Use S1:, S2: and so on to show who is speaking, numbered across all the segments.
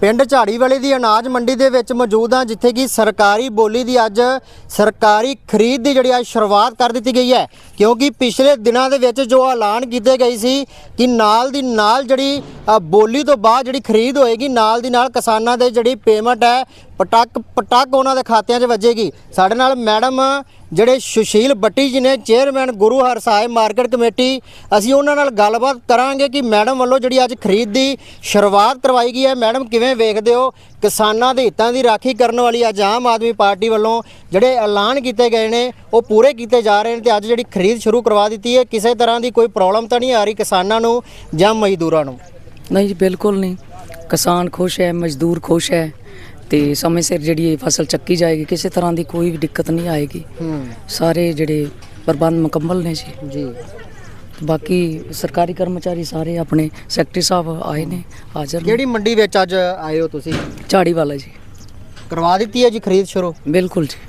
S1: ਪਿੰਡ ਝਾੜੀ ਵਾਲੇ ਦੀ ਅਨਾਜ ਮੰਡੀ ਦੇ ਵਿੱਚ ਮੌਜੂਦ ਹਾਂ, ਜਿੱਥੇ ਕਿ ਸਰਕਾਰੀ ਬੋਲੀ ਦੀ ਅੱਜ ਸਰਕਾਰੀ ਖਰੀਦ ਦੀ ਜਿਹੜੀ ਅੱਜ ਸ਼ੁਰੂਆਤ ਕਰ ਦਿੱਤੀ ਗਈ ਹੈ। ਕਿਉਂਕਿ ਪਿਛਲੇ ਦਿਨਾਂ ਦੇ ਵਿੱਚ ਜੋ ਐਲਾਨ ਕੀਤੇ ਗਏ ਸੀ ਕਿ ਨਾਲ ਦੀ ਨਾਲ ਜਿਹੜੀ ਬੋਲੀ ਤੋਂ ਬਾਅਦ ਜਿਹੜੀ ਖਰੀਦ ਹੋਏਗੀ, ਨਾਲ ਦੀ ਨਾਲ ਕਿਸਾਨਾਂ ਦੇ ਜਿਹੜੀ ਪੇਮੈਂਟ ਹੈ ਪਟਕ ਪਟਕ ਉਹਨਾਂ ਦੇ ਖਾਤਿਆਂ 'ਚ ਵੱਜੇਗੀ। ਸਾਡੇ ਨਾਲ ਮੈਡਮ ਜਿਹੜੇ ਸੁਸ਼ੀਲ ਬੱਟੀ ਜੀ ਨੇ, chairman Guru Harsahai market committee, ਅਸੀਂ ਉਹਨਾਂ ਨਾਲ ਗੱਲਬਾਤ ਕਰਾਂਗੇ ਕਿ ਮੈਡਮ ਵੱਲੋਂ ਜਿਹੜੀ ਅੱਜ ਖਰੀਦ ਦੀ ਸ਼ੁਰੂਆਤ ਕਰਵਾਈ ਗਈ ਹੈ। ਮੈਡਮ, ਕਿਵੇਂ ਵੇਖਦੇ ਹੋ? ਕਿਸਾਨਾਂ ਦੇ ਹਿੱਤਾਂ ਦੀ ਰਾਖੀ ਕਰਨ ਵਾਲੀ ਅੱਜ ਆਮ ਆਦਮੀ ਪਾਰਟੀ ਵੱਲੋਂ ਜਿਹੜੇ ਐਲਾਨ ਕੀਤੇ ਗਏ ਨੇ, ਉਹ ਪੂਰੇ ਕੀਤੇ ਜਾ ਰਹੇ ਨੇ ਤੇ ਅੱਜ ਜਿਹੜੀ ਖਰੀਦ ਸ਼ੁਰੂ ਕਰਵਾ ਦਿੱਤੀ ਹੈ। ਕਿਸੇ ਤਰ੍ਹਾਂ ਦੀ ਕੋਈ ਪ੍ਰੋਬਲਮ ਤਾਂ ਨਹੀਂ ਆ ਰਹੀ ਕਿਸਾਨਾਂ ਨੂੰ ਜਾਂ ਮਜ਼ਦੂਰਾਂ ਨੂੰ?
S2: ਨਹੀਂ ਜੀ, ਬਿਲਕੁਲ ਨਹੀਂ। ਕਿਸਾਨ ਖੁਸ਼ ਹੈ, ਮਜ਼ਦੂਰ ਖੁਸ਼ ਹੈ। ਤੇ ਸਮੇਂ ਸਿਰ ਜਿਹੜੀ ਇਹ ਫਸਲ ਚੱਕੀ ਜਾਏਗੀ ਕਿਸੇ ਤਰ੍ਹਾਂ ਦੀ ਕੋਈ ਵੀ ਦਿੱਕਤ ਨਹੀਂ ਆਏਗੀ। ਸਾਰੇ ਜਿਹੜੇ ਪ੍ਰਬੰਧ ਮੁਕੰਮਲ ਨੇ ਜੀ।
S1: ਜੀ।
S2: ਬਾਕੀ ਸਰਕਾਰੀ ਕਰਮਚਾਰੀ ਸਾਰੇ ਆਪਣੇ ਸੈਕਟਰੀ ਸਾਹਿਬ ਆਏ ਨੇ ਹਾਜ਼ਰ ਨੇ।
S1: ਕਿਹੜੀ ਮੰਡੀ ਵਿੱਚ ਅੱਜ ਆਏ ਹੋ ਤੁਸੀਂ?
S2: ਝਾੜੀ ਵਾਲਾ ਜੀ।
S1: ਕਰਵਾ ਦਿੱਤੀ ਹੈ ਜੀ ਖਰੀਦ ਸ਼ੁਰੂ?
S2: ਬਿਲਕੁਲ ਜੀ।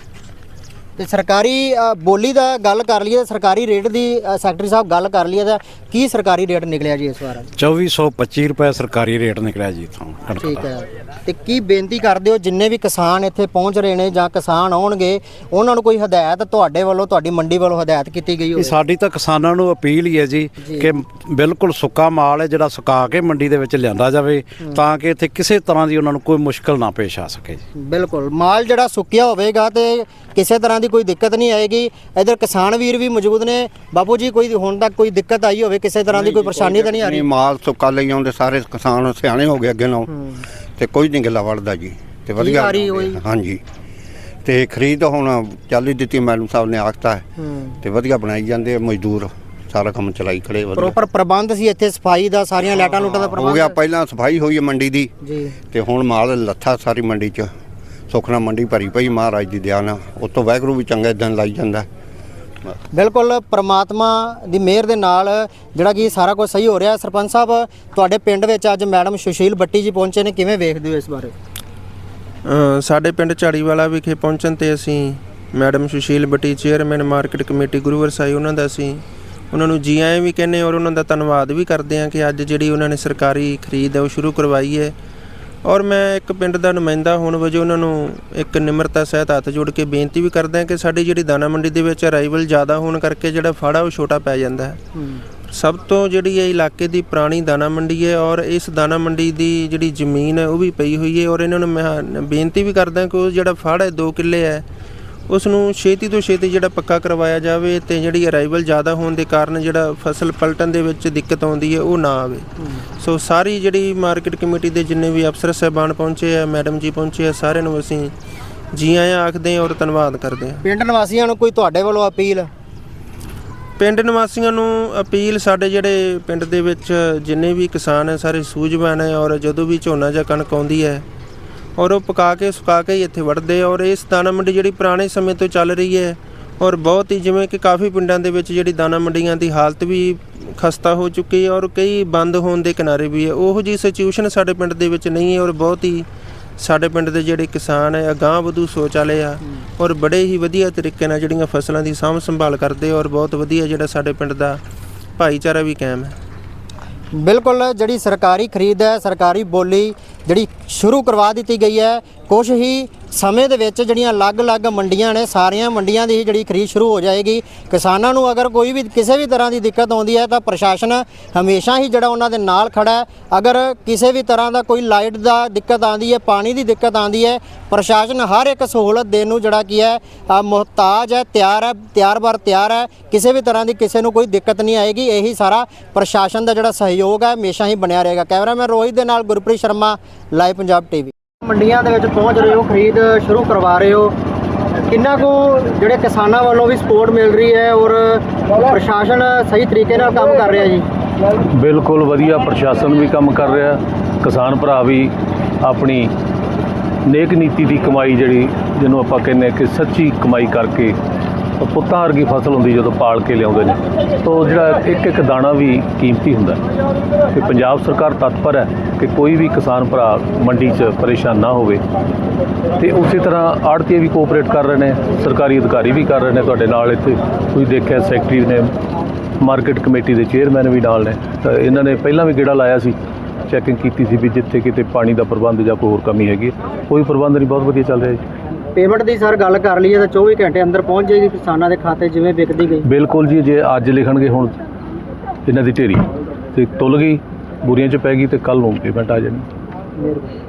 S1: ਤੇ ਸਰਕਾਰੀ ਬੋਲੀ ਦਾ ਗੱਲ ਕਰ ਲਈਏ ਸਰਕਾਰੀ ਰੇਟ ਦੀ ਸੈਕਟਰੀ ਸਾਹਿਬ ਗੱਲ ਕਰ ਲਈਏ ਤਾਂ ਕੀ ਸਰਕਾਰੀ ਰੇਟ ਨਿਕਲਿਆ ਜੀ ਇਸ ਵਾਰ?
S3: 2425 ਰੁਪਏ ਸਰਕਾਰੀ ਰੇਟ ਨਿਕਲਿਆ ਜੀ ਇਥੋਂ
S1: ਠੀਕ ਹੈ। ਤੇ ਕੀ ਬੇਨਤੀ ਕਰਦੇ ਹੋ ਜਿੰਨੇ ਵੀ ਕਿਸਾਨ ਇੱਥੇ ਪਹੁੰਚ ਰਹੇ ਨੇ ਜਾਂ ਕਿਸਾਨ ਆਉਣਗੇ ਉਹਨਾਂ ਨੂੰ ਕੋਈ ਹਦਾਇਤ ਤੁਹਾਡੇ ਵੱਲੋਂ ਤੁਹਾਡੀ ਮੰਡੀ ਵੱਲੋਂ ਹਦਾਇਤ ਕੀਤੀ ਗਈ ਹੋਵੇ?
S3: ਸਾਡੀ ਤਾਂ ਕਿਸਾਨਾਂ ਨੂੰ ਅਪੀਲ ਹੀ ਹੈ ਜੀ ਕਿ ਬਿਲਕੁਲ ਸੁੱਕਾ ਮਾਲ ਹੈ ਜਿਹੜਾ ਸੁਕਾ ਕੇ ਮੰਡੀ ਦੇ ਵਿੱਚ ਲਿਆਂਦਾ ਜਾਵੇ ਤਾਂ ਕਿ ਇੱਥੇ ਕਿਸੇ ਤਰ੍ਹਾਂ ਦੀ ਉਹਨਾਂ ਨੂੰ ਕੋਈ ਮੁਸ਼ਕਲ ਨਾ ਪੇਸ਼ ਆ ਸਕੇ ਜੀ।
S1: ਬਿਲਕੁਲ। ਮਾਲ ਜਿਹੜਾ ਸੁੱਕਿਆ ਹੋਵੇਗਾ ਤੇ ਕਿਸੇ ਤਰ੍ਹਾਂ ਦੀ ਕੋਈ ਦਿੱਕਤ ਨਹੀਂ ਆਏਗੀ। ਇਧਰ ਕਿਸਾਨ ਵੀਰ ਵੀ ਮੌਜੂਦ ਨੇ। ਬਾਪੂ ਜੀ ਕੋਈ ਹੁਣ ਤੱਕ ਕੋਈ ਦਿੱਕਤ ਆਈ ਹੋਵੇ ਕਿਸੇ ਤਰ੍ਹਾਂ ਦੀ ਕੋਈ ਪਰੇਸ਼ਾਨੀ ਤਾਂ ਨਹੀਂ ਆ ਰਹੀ?
S4: ਮਾਲ ਸੁੱਕਾ ਲਈ ਆਉਂਦੇ ਸਾਰੇ ਕਿਸਾਨ ਸਿਆਣੇ ਹੋ ਗਏ ਅੱਗੇ ਨਾਲੋਂ। ਤੇ ਕੋਈ ਨਹੀਂ ਗੱਲਾਂ ਵੜਦਾ ਜੀ। ਤੇ ਵਧੀਆ। ਹਾਂਜੀ। ਤੇ ਖਰੀਦ ਹੁਣ ਚੱਲ ਹੀ ਦਿੱਤੀ ਮੈਡਮ ਸਾਹਿਬ ਨੇ ਆਖਤਾ। ਹੈ।
S1: ਹੂੰ
S4: ਤੇ ਵਧੀਆ ਬਣਾਈ ਜਾਂਦੇ ਮਜ਼ਦੂਰ। ਸਾਰਾ ਕੰਮ ਚਲਾਈ ਖੜੇ ਵਧੀਆ।
S1: ਪ੍ਰੋਪਰ ਪ੍ਰਬੰਧ ਸੀ ਇੱਥੇ ਸਫ਼ਾਈ ਦਾ ਸਾਰੀਆਂ ਲਾਈਟਾਂ ਲੂਟਾਂ ਦਾ
S4: ਹੋ
S1: ਪ੍ਰਬੰਧ
S4: ਗਿਆ ਪਹਿਲਾਂ ਸਫ਼ਾਈ ਹੋਈ ਹੈ ਮੰਡੀ ਦੀ।
S1: ਜੀ।
S4: ਤੇ ਹੁਣ ਮਾਲ ਲੱਥਾ ਸਾਰੀ ਮੰਡੀ 'ਚ। ਸੁਖਨਾ ਮੰਡੀ ਭਰੀ ਪਈ ਮਹਾਰਾਜ ਦੀ ਦਇਆ ਨਾਲ। ਉਤੋਂ ਵਾਹਿਗੁਰੂ ਵੀ ਚੰਗੇ ਦਿਨ ਲਾਈ ਜਾਂਦਾ।
S1: ਬਿਲਕੁਲ ਪ੍ਰਮਾਤਮਾ ਦੀ ਮਿਹਰ ਦੇ ਨਾਲ ਜਿਹੜਾ ਕਿ ਸਾਰਾ ਕੁਝ ਸਹੀ ਹੋ ਰਿਹਾ। ਸਰਪੰਚ ਸਾਹਿਬ ਤੁਹਾਡੇ ਪਿੰਡ ਵਿੱਚ ਅੱਜ ਮੈਡਮ ਸੁਸ਼ੀਲ ਬੱਟੀ ਜੀ ਪਹੁੰਚੇ ਨੇ। ਕਿਵੇਂ ਵੇਖਦੇ ਹੋ ਇਸ ਬਾਰੇ?
S5: ਸਾਡੇ ਪਿੰਡ ਝਾੜੀਵਾਲਾ ਵਿਖੇ ਪਹੁੰਚਣ ਤੇ ਅਸੀਂ madam Sushil Batti chairman market committee ਗੁਰੂਵਰ ਸਾਈ ਉਹਨਾਂ ਦਾ ਅਸੀਂ ਉਹਨਾਂ ਨੂੰ ਜੀ ਆਇਆਂ ਵੀ ਕਹਿੰਦੇ ਔਰ ਉਹਨਾਂ ਦਾ ਧੰਨਵਾਦ ਵੀ ਕਰਦੇ ਹਾਂ ਕਿ ਅੱਜ ਜਿਹੜੀ ਉਹਨਾਂ ਨੇ ਸਰਕਾਰੀ ਖਰੀਦ ਹੈ ਉਹ ਸ਼ੁਰੂ ਕਰਵਾਈ ਹੈ। ਔਰ ਮੈਂ ਇੱਕ ਪਿੰਡ ਦਾ ਨੁਮਾਇੰਦਾ ਹੋਣ ਵਜੋਂ ਉਹਨਾਂ ਨੂੰ ਇੱਕ ਨਿਮਰਤਾ ਸਹਿਤ ਹੱਥ ਜੋੜ ਕੇ ਬੇਨਤੀ ਵੀ ਕਰਦਾ ਕਿ ਸਾਡੀ ਜਿਹੜੀ ਦਾਣਾ ਮੰਡੀ ਦੇ ਵਿੱਚ ਅਰਾਈਵਲ ਜ਼ਿਆਦਾ ਹੋਣ ਕਰਕੇ ਜਿਹੜਾ ਫਾੜਾ ਉਹ ਛੋਟਾ ਪੈ ਜਾਂਦਾ ਹੈ। ਸਭ ਤੋਂ ਜਿਹੜੀ ਇਹ ਇਲਾਕੇ ਦੀ ਪੁਰਾਣੀ ਦਾਣਾ ਮੰਡੀ ਹੈ ਔਰ ਇਸ ਦਾਣਾ ਮੰਡੀ ਦੀ ਜਿਹੜੀ ਜ਼ਮੀਨ ਹੈ ਉਹ ਵੀ ਪਈ ਹੋਈ ਹੈ ਔਰ ਇਹਨਾਂ ਨੂੰ ਮੈਂ ਬੇਨਤੀ ਵੀ ਕਰਦਾ ਕਿ ਉਹ ਜਿਹੜਾ ਫਾੜਾ ਹੈ 2 ਕਿੱਲੇ ਹੈ ਉਸ ਨੂੰ ਛੇਤੀ ਤੋਂ ਛੇਤੀ ਜਿਹੜਾ ਪੱਕਾ ਕਰਵਾਇਆ ਜਾਵੇ ਤੇ ਜਿਹੜੀ ਅਰਾਈਵਲ ਜ਼ਿਆਦਾ ਹੋਣ ਦੇ ਕਾਰਨ ਜਿਹੜਾ ਫਸਲ ਪਲਟਣ ਦੇ ਵਿੱਚ ਦਿੱਕਤ ਆਉਂਦੀ ਹੈ ਉਹ ਨਾ ਆਵੇ। ਸੋ ਸਾਰੀ ਜਿਹੜੀ ਮਾਰਕੀਟ ਕਮੇਟੀ ਦੇ ਜਿੰਨੇ ਵੀ ਅਫਸਰ ਸਹਿਬਾਨ ਪਹੁੰਚੇ ਆ ਮੈਡਮ ਜੀ ਪਹੁੰਚੇ ਆ ਸਾਰਿਆਂ ਨੂੰ ਅਸੀਂ ਜੀ ਆਇਆਂ ਆਖਦੇ ਹਾਂ ਔਰ ਧੰਨਵਾਦ ਕਰਦੇ ਹਾਂ।
S1: ਪਿੰਡ ਨਿਵਾਸੀਆਂ ਨੂੰ ਕੋਈ ਤੁਹਾਡੇ ਵੱਲੋਂ ਅਪੀਲ?
S5: ਪਿੰਡ ਨਿਵਾਸੀਆਂ ਨੂੰ ਅਪੀਲ ਸਾਡੇ ਜਿਹੜੇ ਪਿੰਡ ਦੇ ਵਿੱਚ ਜਿੰਨੇ ਵੀ ਕਿਸਾਨ ਹੈ ਸਾਰੇ ਸੂਝਵਾਨ ਹੈ ਔਰ ਜਦੋਂ ਵੀ ਝੋਨਾ ਜਾਂ ਕਣਕ ਆਉਂਦੀ ਹੈ ਔਰ ਉਹ ਪਕਾ ਕੇ, ਸੁਕਾ ਕੇ ਹੀ ਇੱਥੇ ਵੜਦੇ ਔਰ ਇਸ ਦਾਣਾ ਮੰਡੀ ਜਿਹੜੀ ਪੁਰਾਣੇ ਸਮੇਂ ਤੋਂ ਚੱਲ ਰਹੀ ਹੈ ਔਰ ਬਹੁਤ ਹੀ ਜਿਵੇਂ ਕਿ ਕਾਫੀ ਪਿੰਡਾਂ ਦੇ ਵਿੱਚ ਜਿਹੜੀ ਦਾਣਾ ਮੰਡੀਆਂ ਦੀ ਹਾਲਤ ਵੀ ਖਸਤਾ ਹੋ ਚੁੱਕੀ ਹੈ ਔਰ ਕਈ ਬੰਦ ਹੋਣ ਦੇ ਕਿਨਾਰੇ ਵੀ ਹੈ। ਉਹੋ ਜੀ ਸਿਚੁਏਸ਼ਨ ਸਾਡੇ ਪਿੰਡ ਦੇ ਵਿੱਚ ਨਹੀਂ ਹੈ ਔਰ ਬਹੁਤ ਹੀ ਸਾਡੇ ਪਿੰਡ ਦੇ ਜਿਹੜੇ ਕਿਸਾਨ ਹੈ, ਅਗਾਂਹ ਵਧੂ ਸੋਚ ਵਾਲੇ ਆ ਔਰ ਬੜੇ ਹੀ ਵਧੀਆ ਤਰੀਕੇ ਨਾਲ ਜਿਹੜੀਆਂ ਫਸਲਾਂ ਦੀ ਸਾਂਭ ਸੰਭਾਲ ਕਰਦੇ ਔਰ ਬਹੁਤ ਵਧੀਆ ਜਿਹੜਾ ਸਾਡੇ ਪਿੰਡ ਦਾ ਭਾਈਚਾਰਾ ਵੀ ਕਾਇਮ ਹੈ।
S1: ਬਿਲਕੁਲ, ਜਿਹੜੀ ਸਰਕਾਰੀ ਖਰੀਦ ਹੈ, ਸਰਕਾਰੀ ਬੋਲੀ ਜਿਹੜੀ ਸ਼ੁਰੂ ਕਰਵਾ ਦਿੱਤੀ ਗਈ ਹੈ। ਕੁਝ ਹੀ ਸਮੇਂ ਦੇ ਵਿੱਚ ਜਿਹੜੀਆਂ ਅਲੱਗ-ਅਲੱਗ ਮੰਡੀਆਂ ਨੇ, ਸਾਰੀਆਂ ਮੰਡੀਆਂ ਦੀ ਜਿਹੜੀ ਖਰੀਦ ਸ਼ੁਰੂ ਹੋ ਜਾਏਗੀ। ਕਿਸਾਨਾਂ ਨੂੰ ਅਗਰ ਕੋਈ ਵੀ ਕਿਸੇ ਵੀ ਤਰ੍ਹਾਂ ਦੀ ਦਿੱਕਤ ਆਉਂਦੀ ਹੈ ਤਾਂ ਪ੍ਰਸ਼ਾਸਨ ਹਮੇਸ਼ਾ ਹੀ ਜਿਹੜਾ ਉਹਨਾਂ ਦੇ ਨਾਲ ਖੜਾ ਹੈ। ਅਗਰ ਕਿਸੇ ਵੀ ਤਰ੍ਹਾਂ ਦਾ ਕੋਈ ਲਾਈਟ ਦਾ ਦਿੱਕਤ ਆਉਂਦੀ ਹੈ, ਪਾਣੀ ਦੀ ਦਿੱਕਤ ਆਉਂਦੀ ਹੈ, ਪ੍ਰਸ਼ਾਸਨ ਹਰ ਇੱਕ ਸਹੂਲਤ ਦੇਣ ਨੂੰ ਜਿਹੜਾ ਕੀ ਹੈ ਮੁਹਤਾਜ ਹੈ, ਤਿਆਰ ਹੈ, ਤਿਆਰ ਬਰ ਤਿਆਰ ਹੈ। ਕਿਸੇ ਵੀ ਤਰ੍ਹਾਂ ਦੀ ਕਿਸੇ ਨੂੰ ਕੋਈ ਦਿੱਕਤ ਨਹੀਂ ਆਏਗੀ। ਇਹੀ ਸਾਰਾ ਪ੍ਰਸ਼ਾਸਨ ਦਾ ਜਿਹੜਾ ਸਹਿਯੋਗ ਹੈ, ਹਮੇਸ਼ਾ ਹੀ ਬਣਿਆ ਰਹੇਗਾ। ਕੈਮਰਾਮੈਨ ਰੋਹਿਤ ਦੇ ਨਾਲ ਗੁਰਪ੍ਰੀਤ ਸ਼ਰਮਾ ਲਾਈਵ ਪੰਜਾਬ ਟੀਵੀ ਮੰਡੀਆਂ ਦੇ ਵਿੱਚ ਪਹੁੰਚ ਰਹੇ ਹੋ ਖਰੀਦ ਸ਼ੁਰੂ ਕਰਵਾ ਰਹੇ ਹੋ। ਕਿੰਨਾ ਕੁ ਜਿਹੜੇ ਕਿਸਾਨਾਂ ਵੱਲੋਂ ਵੀ ਸਪੋਰਟ ਮਿਲ ਰਹੀ ਹੈ ਔਰ ਪ੍ਰਸ਼ਾਸਨ ਸਹੀ ਤਰੀਕੇ ਨਾਲ ਕੰਮ ਕਰ ਰਿਹਾ ਜੀ?
S6: ਬਿਲਕੁਲ ਵਧੀਆ ਪ੍ਰਸ਼ਾਸਨ ਵੀ ਕੰਮ ਕਰ ਰਿਹਾ। ਕਿਸਾਨ ਭਰਾ ਵੀ ਆਪਣੀ ਨੇਕ ਨੀਤੀ ਦੀ ਕਮਾਈ ਜਿਹੜੀ ਜਿਹਨੂੰ ਆਪਾਂ ਕਹਿੰਦੇ ਹਾਂ ਕਿ ਸੱਚੀ ਕਮਾਈ ਕਰਕੇ ਪੁੱਤਾਂ ਵਰਗੀ ਫਸਲ ਹੁੰਦੀ ਜਦੋਂ ਪਾਲ ਕੇ ਲਿਆਉਂਦੇ ਨੇ? ਤਾਂ ਉਹ ਜਿਹੜਾ ਇੱਕ ਇੱਕ ਦਾਣਾ ਵੀ ਕੀਮਤੀ ਹੁੰਦਾ ਹੈ। ਤੇ ਪੰਜਾਬ ਸਰਕਾਰ ਤਤਪਰ ਹੈ ਕਿ ਕੋਈ ਵੀ ਕਿਸਾਨ ਭਰਾ ਮੰਡੀ 'ਚ ਪਰੇਸ਼ਾਨ ਨਾ ਹੋਵੇ। ਤੇ ਉਸੇ ਤਰ੍ਹਾਂ ਆੜਤੀਏ ਵੀ ਕੋਆਪਰੇਟ ਕਰ ਰਹੇ ਨੇ, ਸਰਕਾਰੀ ਅਧਿਕਾਰੀ ਵੀ ਕਰ ਰਹੇ ਨੇ ਤੁਹਾਡੇ ਨਾਲ ਇੱਥੇ। ਤੁਸੀਂ ਦੇਖਿਆ ਸੈਕਟਰੀ ਨੇ ਮਾਰਕੀਟ ਕਮੇਟੀ ਦੇ ਚੇਅਰਮੈਨ ਵੀ ਨਾਲ ਨੇ। ਇਹਨਾਂ ਨੇ ਪਹਿਲਾਂ ਵੀ ਗੇੜਾ ਲਾਇਆ ਸੀ ਚੈਕਿੰਗ ਕੀਤੀ ਸੀ ਵੀ ਜਿੱਥੇ ਕਿਤੇ ਪਾਣੀ ਦਾ ਪ੍ਰਬੰਧ ਜਾਂ ਕੋਈ ਹੋਰ ਕਮੀ ਹੈਗੀ ਕੋਈ ਪ੍ਰਬੰਧ ਨਹੀਂ, ਬਹੁਤ ਵਧੀਆ ਚੱਲ ਰਿਹਾ ਜੀ।
S1: ਪੇਮੈਂਟ ਦੀ ਸਰ ਗੱਲ ਕਰ ਲਈਏ ਤਾਂ 24 ਘੰਟੇ ਅੰਦਰ ਪਹੁੰਚ ਜਾਏਗੀ ਕਿਸਾਨਾਂ ਦੇ ਖਾਤੇ ਜਿਵੇਂ ਵਿਕਦੀ ਗਈ।
S6: ਬਿਲਕੁਲ ਜੀ ਜੇ ਅੱਜ ਲਿਖਣਗੇ ਹੁਣ ਇਹਨਾਂ ਦੀ ਢੇਰੀ ਤੇ ਤੁੱਲ ਗਈ ਬੁਰੀਆਂ 'ਚ ਪੈ ਗਈ ਤੇ ਕੱਲ ਨੂੰ ਪੇਮੈਂਟ ਆ ਜਾਣੀ।
S1: ਮਿਹਰਬਾਨੀ।